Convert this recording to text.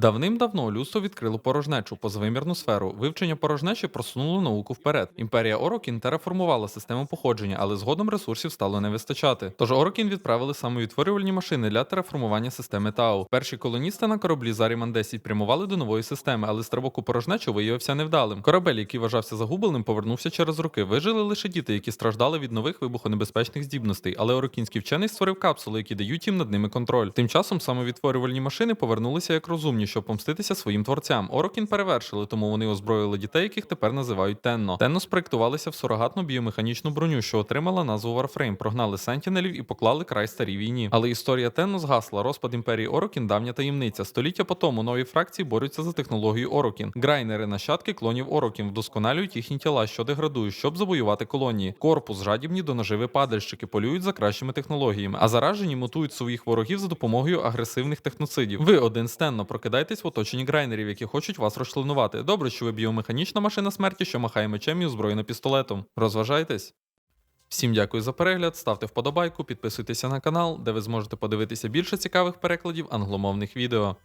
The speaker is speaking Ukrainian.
Давним-давно людство відкрило порожнечу позвимірну сферу. Вивчення порожнечі просунуло науку вперед. Імперія Орокін тераформувала систему походження, але згодом ресурсів стало не вистачати. Тож Орокін відправили самовідтворювальні машини для тераформування системи Тау. Перші колоністи на кораблі Заріман 10 прямували до нової системи, але стрибок у порожнечу виявився невдалим. Корабель, який вважався загубленим, повернувся через роки. Вижили лише діти, які страждали від нових вибухонебезпечних здібностей. Але орокінський вчений створив капсули, які дають їм над ними контроль. Тим часом самовідтворювальні машини повернулися як розумні, щоб помститися своїм творцям. Орокін перевершили, тому вони озброїли дітей, яких тепер називають Тенно. Тенно спроектувалися в сурогатну біомеханічну броню, що отримала назву Warframe, прогнали сентінелів і поклали край старій війні. Але історія Тенно згасла. Розпад імперії Орокін давня таємниця. Століття по тому нові фракції борються за технологію Орокін. Грайнери, нащадки клонів Орокін, вдосконалюють їхні тіла, що деградують, щоб завоювати колонії. Корпус жадібні до наживи падальщики полюють за кращими технологіями, а заражені мутують своїх ворогів за допомогою агресивних техноцидів. Ви один стенно прокидайтесь в оточенні грайнерів, які хочуть вас розчленувати. Добре, що ви біомеханічна машина смерті, що махає мечем і озброєна пістолетом. Розважайтесь. Всім дякую за перегляд, ставте вподобайку, підписуйтеся на канал, де ви зможете подивитися більше цікавих перекладів англомовних відео.